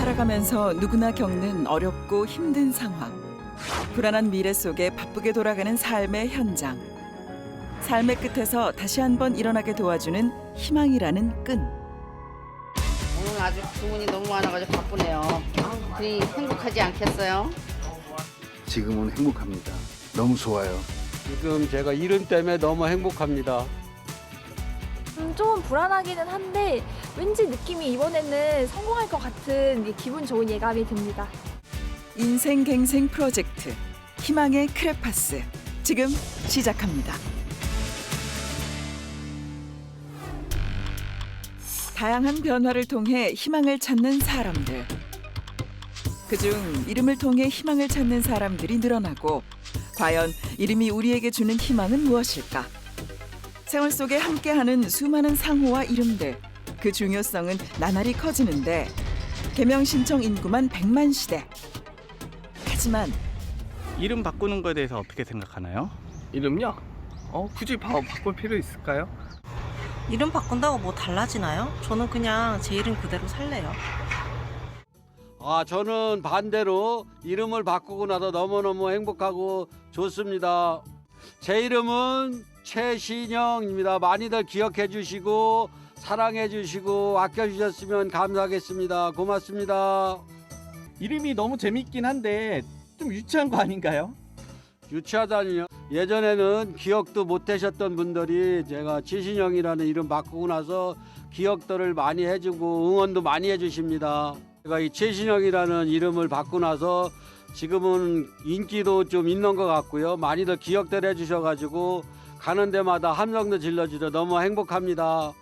살아가면서 누구나 겪는 어렵고 힘든 상황. 불안한 미래 속에 바쁘게 돌아가는 삶의 현장. 삶의 끝에서 다시 한번 일어나게 도와주는 희망이라는 끈. 오늘 아주 주문이 너무 많아가지고 바쁘네요. 그니 행복하지 않겠어요? 지금은 행복합니다. 너무 좋아요. 지금 제가 이름 때문에 너무 행복합니다. 음, 좀 불안하기는 한데 왠지 느낌이 이번에는 성공할 것 같은 이 기분 좋은 예감이 듭니다. 인생 갱생 프로젝트 희망의 크레파스 지금 시작합니다. 다양한 변화를 통해 희망을 찾는 사람들. 그중 이름을 통해 희망을 찾는 사람들이 늘어나고 과연 이름이 우리에게 주는 희망은 무엇일까? 생활 속에 함께하는 수많은 상호와 이름들 그 중요성은 나날이 커지는데 개명 신청 인구만 100만 시대. 하지만 이름 바꾸는 거에 대해서 어떻게 생각하나요? 이름요? 어 굳이 바, 바꿀 필요 있을까요? 이름 바꾼다고 뭐 달라지나요? 저는 그냥 제 이름 그대로 살래요. 아, 저는 반대로 이름을 바꾸고 나서 너무너무 행복하고 좋습니다. 제 이름은 최신영입니다. 많이들 기억해 주시고 사랑해 주시고 아껴 주셨으면 감사하겠습니다. 고맙습니다. 이름이 너무 재밌긴 한데 좀 유치한 거 아닌가요? 유치하다니요. 예전에는 기억도 못 하셨던 분들이 제가 최신영이라는 이름 바꾸고 나서 기억들을 많이 해주고 응원도 많이 해주십니다. 제가 이 최신영이라는 이름을 바꾸고 나서 지금은 인기도 좀 있는 것 같고요. 많이들 기억들 해주셔가지고 가는 데마다 함성도 질러주려 너무 행복합니다.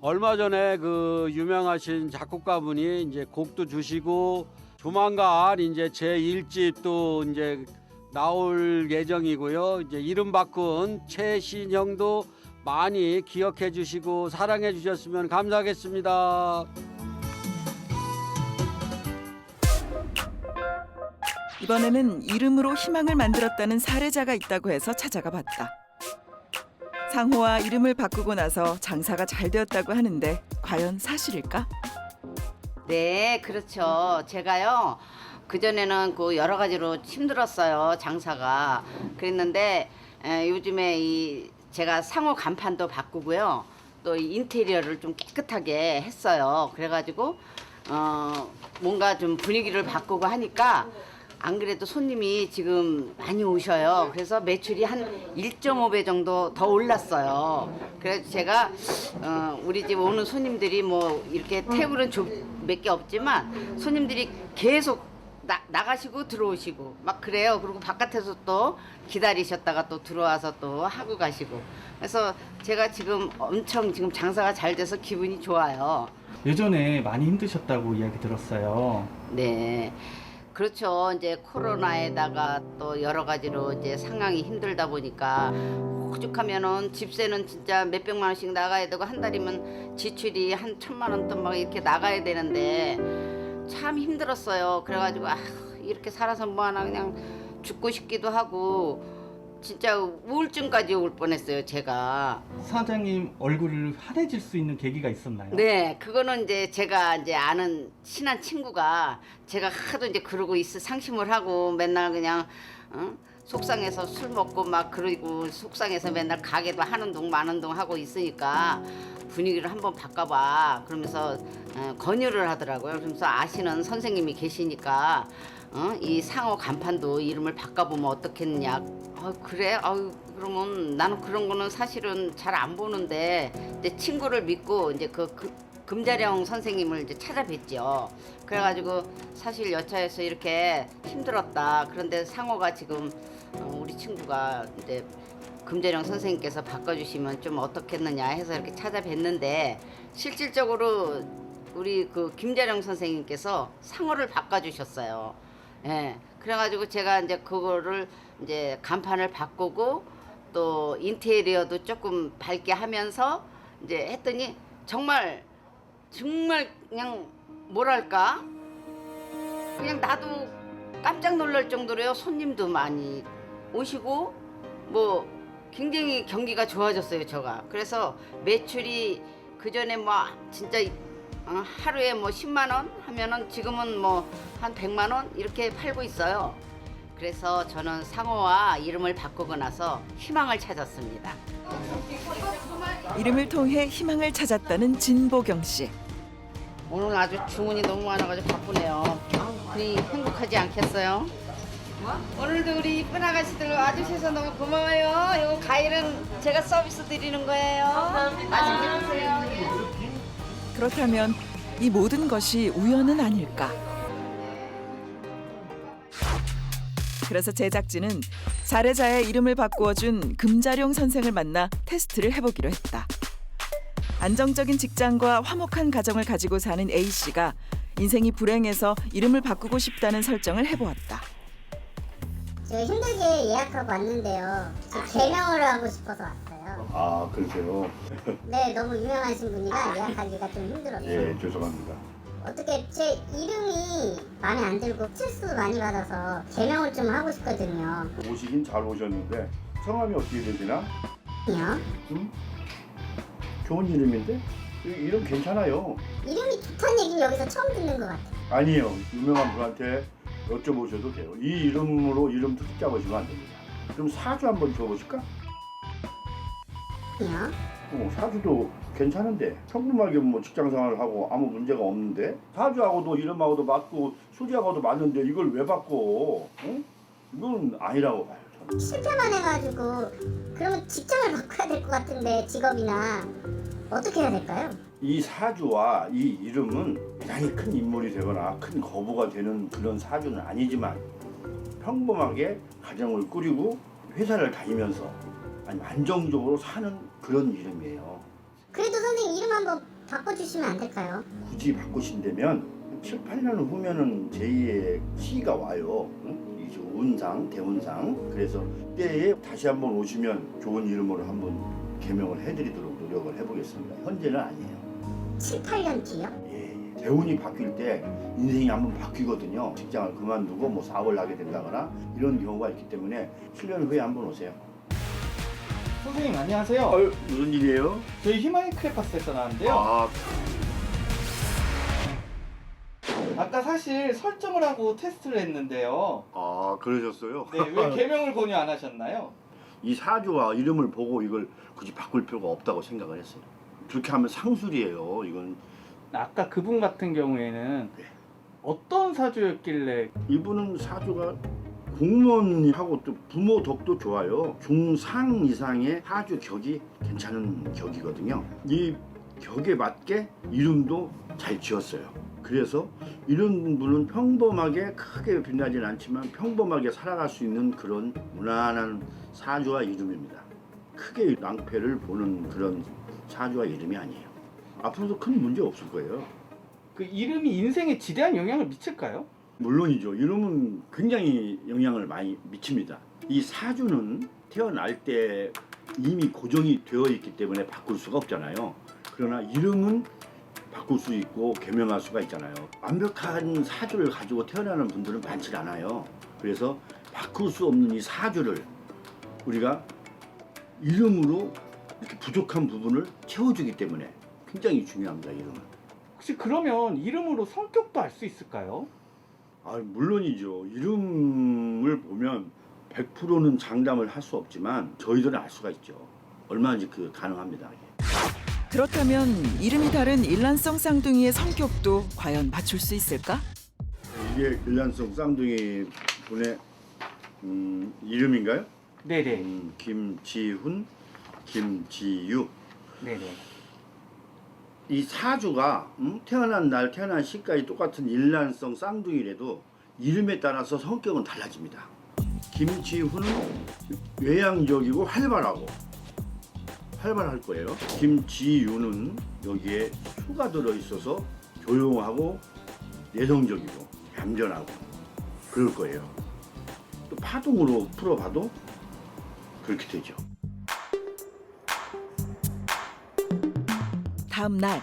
얼마 전에 그 유명하신 작곡가분이 이제 곡도 주시고 조만간 이제 제 일집도 이제 나올 예정이고요. 이제 이름 바꾼 최신형도 많이 기억해 주시고 사랑해 주셨으면 감사하겠습니다. 이번에는 이름으로 희망을 만들었다는 사례자가 있다고 해서 찾아가 봤다. 상호와 이름을 바꾸고 나서 장사가 잘 되었다고 하는데 과연 사실일까? 네, 그렇죠. 제가요, 그전에는 그 여러 가지로 힘들었어요, 장사가. 그랬는데, 에, 요즘에 이 제가 상호 간판도 바꾸고요. 또 인테리어를 좀 깨끗하게 했어요. 그래가지고, 어, 뭔가 좀 분위기를 바꾸고 하니까, 안 그래도 손님이 지금 많이 오셔요. 그래서 매출이 한 1.5배 정도 더 올랐어요. 그래서 제가 어, 우리 집 오는 손님들이 뭐 이렇게 테이블은 몇 개 없지만 손님들이 계속 나, 나가시고 들어오시고 막 그래요. 그리고 바깥에서 또 기다리셨다가 또 들어와서 또 하고 가시고. 그래서 제가 지금 엄청 지금 장사가 잘 돼서 기분이 좋아요. 예전에 많이 힘드셨다고 이야기 들었어요. 네. 그렇죠. 이제 코로나에다가 또 여러 가지로 이제 상황이 힘들다 보니까 오죽하면은 집세는 진짜 몇백만 원씩 나가야 되고 한 달이면 지출이 한 천만 원돈막 이렇게 나가야 되는데 참 힘들었어요. 그래가지고 아 이렇게 살아서 뭐 하나 그냥 죽고 싶기도 하고 진짜 우울증까지 올 뻔했어요. 제가. 사장님 얼굴을 환해질 수 있는 계기가 있었나요? 네, 그거는 이제 제가 이제 아는 친한 친구가 제가 하도 이제 그러고 있어 상심을 하고 맨날 그냥 어? 속상해서 술 먹고 막 그러고 속상해서 맨날 가게도 하는 동 마는 동 하고 있으니까 분위기를 한번 바꿔봐 그러면서 어, 권유를 하더라고요. 그러면서 아시는 선생님이 계시니까 어? 이 상호 간판도 이름을 바꿔보면 어떻겠냐. 어, 그래? 아유, 그러면 나는 그런 거는 사실은 잘 안 보는데 이제 친구를 믿고 이제 그, 그 금자령 선생님을 이제 찾아뵀죠. 그래가지고 사실 여차해서 이렇게 힘들었다. 그런데 상호가 지금 어, 우리 친구가 이제 금자령 선생님께서 바꿔주시면 좀 어떻겠느냐 해서 이렇게 찾아뵀는데 실질적으로 우리 그 김자령 선생님께서 상호를 바꿔주셨어요. 예. 그래가지고 제가 이제 그거를 이제 간판을 바꾸고 또 인테리어도 조금 밝게 하면서 이제 했더니 정말 정말 그냥 뭐랄까? 그냥 나도 깜짝 놀랄 정도로요. 손님도 많이 오시고 뭐 굉장히 경기가 좋아졌어요 저가. 그래서 매출이 그 전에 뭐 진짜 어, 하루에 뭐 10만 원 하면은 지금은 뭐 한 100만 원 이렇게 팔고 있어요. 그래서 저는 상호와 이름을 바꾸고 나서 희망을 찾았습니다. 이름을 통해 희망을 찾았다는 진보경 씨. 오늘 아주 주문이 너무 많아가지고 바쁘네요. 우리 행복하지 않겠어요? 오늘도 우리 이쁜 아가씨들 와주셔서 너무 고마워요. 요 과일은 제가 서비스 드리는 거예요. 맛있게 드세요. 그렇다면 이 모든 것이 우연은 아닐까? 그래서 제작진은 사례자의 이름을 바꾸어 준 금자룡 선생을 만나 테스트를 해보기로 했다. 안정적인 직장과 화목한 가정을 가지고 사는 A 씨가 인생이 불행해서 이름을 바꾸고 싶다는 설정을 해보았다. 제가 힘들게 예약하고 왔는데요. 저 개명을 하고 싶어서 왔어요. 아, 그러세요. 네, 너무 유명하신 분이라 예약하기가 좀 힘들었어요. 예, 죄송합니다. 어떻게 제 이름이 마음에 안 들고 스트레스도 많이 받아서 개명을 좀 하고 싶거든요. 오시긴 잘 오셨는데 성함이 어떻게 되시나? 요 음? 좋은 이름인데? 이- 이름 괜찮아요. 이름이 좋다는 얘기는 여기서 처음 듣는 것 같아요. 아니에요. 유명한 분한테 여쭤보셔도 돼요. 이 이름으로 이름 특 잡으시면 안 됩니다. 그럼 사주 한번 줘보실까? 요 어, 사주도 괜찮은데 평범하게 뭐 직장 생활을 하고 아무 문제가 없는데 사주하고도 이름하고도 맞고 수지하고도 맞는데 이걸 왜 바꿔? 응? 이건 아니라고 봐요. 저는. 실패만 해가지고 그러면 직장을 바꿔야 될 것 같은데 직업이나 어떻게 해야 될까요? 이 사주와 이 이름은 대단히 큰 인물이 되거나 큰 거부가 되는 그런 사주는 아니지만 평범하게 가정을 꾸리고 회사를 다니면서 아니 안정적으로 사는 그런 이름이에요. 그래도 선생님 이름 한번 바꿔주시면 안 될까요? 굳이 바꾸신다면 7, 8년 후면은 제2의 시기가 와요. 응? 이제 운상, 대운상. 그래서 때에 다시 한번 오시면 좋은 이름으로 한번 개명을 해드리도록 노력을 해보겠습니다. 현재는 아니에요. 7, 8년 뒤요? 예, 예. 대운이 바뀔 때 인생이 한번 바뀌거든요. 직장을 그만두고 뭐 사업을 하게 된다거나 이런 경우가 있기 때문에 7년 후에 한번 오세요. 선생님 안녕하세요. 어, 무슨 일이에요? 저희 희망의 크레파스에서 나왔는데요. 아, 아까 사실 설정을 하고 테스트를 했는데요. 아 그러셨어요? 네, 왜 개명을 권유 안 하셨나요? 이 사주와 이름을 보고 이걸 굳이 바꿀 필요가 없다고 생각을 했어요. 그렇게 하면 상술이에요. 이건 아까 그분 같은 경우에는 네. 어떤 사주였길래 이분은 사주가 공무원하고 또 부모 덕도 좋아요. 중상 이상의 사주 격이 괜찮은 격이거든요. 이 격에 맞게 이름도 잘 지었어요. 그래서 이런 분은 평범하게 크게 빛나진 않지만 평범하게 살아갈 수 있는 그런 무난한 사주와 이름입니다. 크게 낭패를 보는 그런 사주와 이름이 아니에요. 앞으로도 큰 문제 없을 거예요. 그 이름이 인생에 지대한 영향을 미칠까요? 물론이죠. 이름은 굉장히 영향을 많이 미칩니다. 이 사주는 태어날 때 이미 고정이 되어 있기 때문에 바꿀 수가 없잖아요. 그러나 이름은 바꿀 수 있고 개명할 수가 있잖아요. 완벽한 사주를 가지고 태어나는 분들은 많지 않아요. 그래서 바꿀 수 없는 이 사주를 우리가 이름으로 이렇게 부족한 부분을 채워주기 때문에 굉장히 중요합니다. 이름은. 혹시 그러면 이름으로 성격도 알 수 있을까요? 아, 물론이죠. 이름을 보면 100%는 장담을 할 수 없지만 저희들은 알 수가 있죠. 얼마든지 그 가능합니다. 그렇다면 이름이 다른 일란성 쌍둥이의 성격도 과연 맞출 수 있을까? 이게 일란성 쌍둥이 분의 음, 이름인가요? 네네. 음, 김지훈, 김지유. 네네. 이 사주가 음, 태어난 날 태어난 시까지 똑같은 일란성 쌍둥이라도 이름에 따라서 성격은 달라집니다. 김지훈은 외향적이고 활발하고 활발할 거예요. 김지유는 여기에 수가 들어 있어서 조용하고 내성적이고 얌전하고 그럴 거예요. 또 파동으로 풀어봐도 그렇게 되죠. 다음 날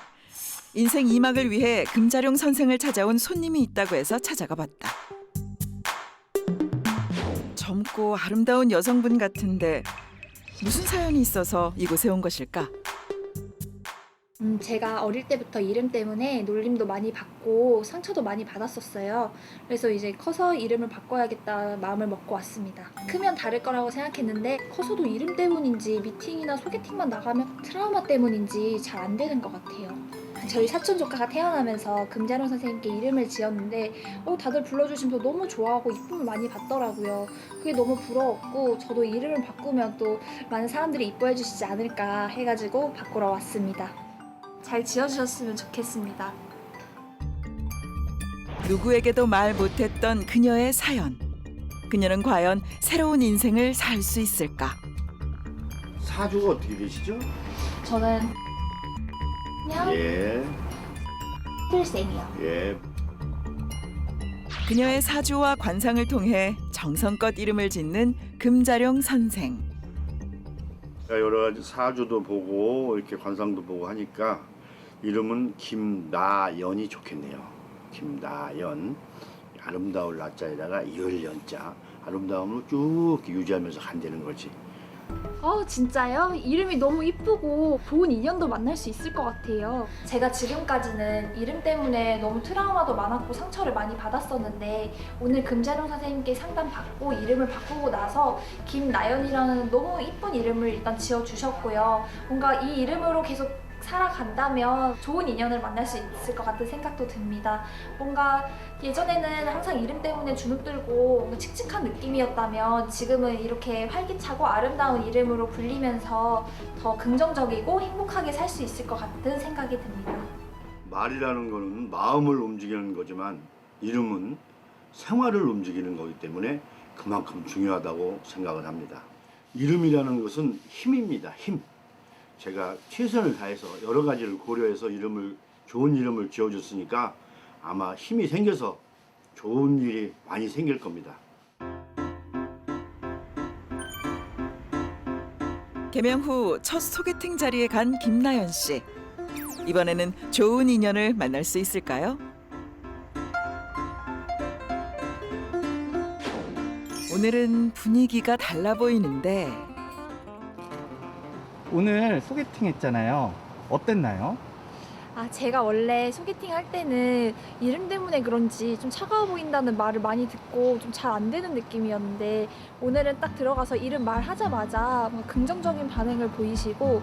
인생 2막을 위해 금자룡 선생을 찾아온 손님이 있다고 해서 찾아가 봤다. 젊고 아름다운 여성분 같은데 무슨 사연이 있어서 이곳에 온 것일까? 음, 제가 어릴 때부터 이름 때문에 놀림도 많이 받고 상처도 많이 받았었어요. 그래서 이제 커서 이름을 바꿔야겠다 마음을 먹고 왔습니다. 크면 다를 거라고 생각했는데 커서도 이름 때문인지 미팅이나 소개팅만 나가면 트라우마 때문인지 잘 안 되는 것 같아요. 저희 사촌 조카가 태어나면서 금자룡 선생님께 이름을 지었는데 어, 다들 불러주시면서 너무 좋아하고 이쁨을 많이 받더라고요. 그게 너무 부러웠고 저도 이름을 바꾸면 또 많은 사람들이 이뻐해 주시지 않을까 해가지고 바꾸러 왔습니다. 잘 지어주셨으면 좋겠습니다. 누구에게도 말 못했던 그녀의 사연. 그녀는 과연 새로운 인생을 살 수 있을까? 사주가 어떻게 되시죠? 저는 그냥 예, 필생이요. 예. 그녀의 사주와 관상을 통해 정성껏 이름을 짓는 금자룡 선생. 여러 가지 사주도 보고 이렇게 관상도 보고 하니까 이름은 김나연이 좋겠네요. 김나연 아름다울 나자에다가 이을연자 아름다움을 쭉 유지하면서 간다는 거지. 어 진짜요? 이름이 너무 이쁘고 좋은 인연도 만날 수 있을 것 같아요. 제가 지금까지는 이름 때문에 너무 트라우마도 많았고 상처를 많이 받았었는데 오늘 금자룡 선생님께 상담 받고 이름을 바꾸고 나서 김나연이라는 너무 이쁜 이름을 일단 지어 주셨고요. 뭔가 이 이름으로 계속 살아간다면 좋은 인연을 만날 수 있을 것 같은 생각도 듭니다. 뭔가 예전에는 항상 이름 때문에 주눅들고 칙칙한 느낌이었다면 지금은 이렇게 활기차고 아름다운 이름으로 불리면서 더 긍정적이고 행복하게 살 수 있을 것 같은 생각이 듭니다. 말이라는 거는 마음을 움직이는 거지만 이름은 생활을 움직이는 거기 때문에 그만큼 중요하다고 생각을 합니다. 이름이라는 것은 힘입니다. 힘. 제가 최선을 다해서 여러 가지를 고려해서 이름을 좋은 이름을 지어줬으니까 아마 힘이 생겨서 좋은 일이 많이 생길 겁니다. 개명 후 첫 소개팅 자리에 간 김나연 씨. 이번에는 좋은 인연을 만날 수 있을까요? 오늘은 분위기가 달라 보이는데 오늘 소개팅 했잖아요. 어땠나요? 아, 제가 원래 소개팅 할 때는 이름 때문에 그런지 좀 차가워 보인다는 말을 많이 듣고 좀 잘 안 되는 느낌이었는데 오늘은 딱 들어가서 이름 말하자마자 뭔가 긍정적인 반응을 보이시고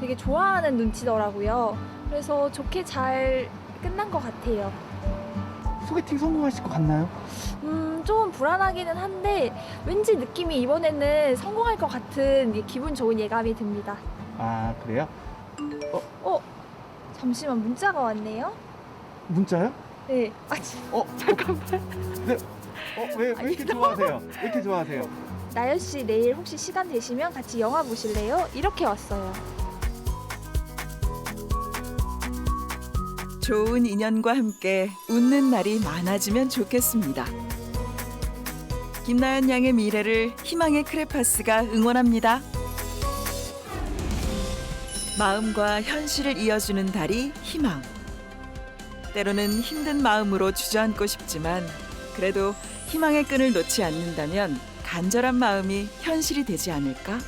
되게 좋아하는 눈치더라고요. 그래서 좋게 잘 끝난 것 같아요. 소개팅 성공하실 것 같나요? 음, 좀 불안하기는 한데 왠지 느낌이 이번에는 성공할 것 같은 이 기분 좋은 예감이 듭니다. 아 그래요? 어? 잠시만 문자가 왔네요. 문자요? 네. 아, 지- 어 잠깐만. 네. 어 왜 왜 이렇게 좋아하세요? 왜 이렇게 좋아하세요? 나연 씨 내일 혹시 시간 되시면 같이 영화 보실래요? 이렇게 왔어요. 좋은 인연과 함께 웃는 날이 많아지면 좋겠습니다. 김나연 양의 미래를 희망의 크레파스가 응원합니다. 마음과 현실을 이어주는 달이 희망. 때로는 힘든 마음으로 주저앉고 싶지만 그래도 희망의 끈을 놓지 않는다면 간절한 마음이 현실이 되지 않을까?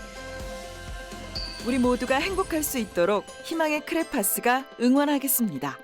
우리 모두가 행복할 수 있도록 희망의 크레파스가 응원하겠습니다.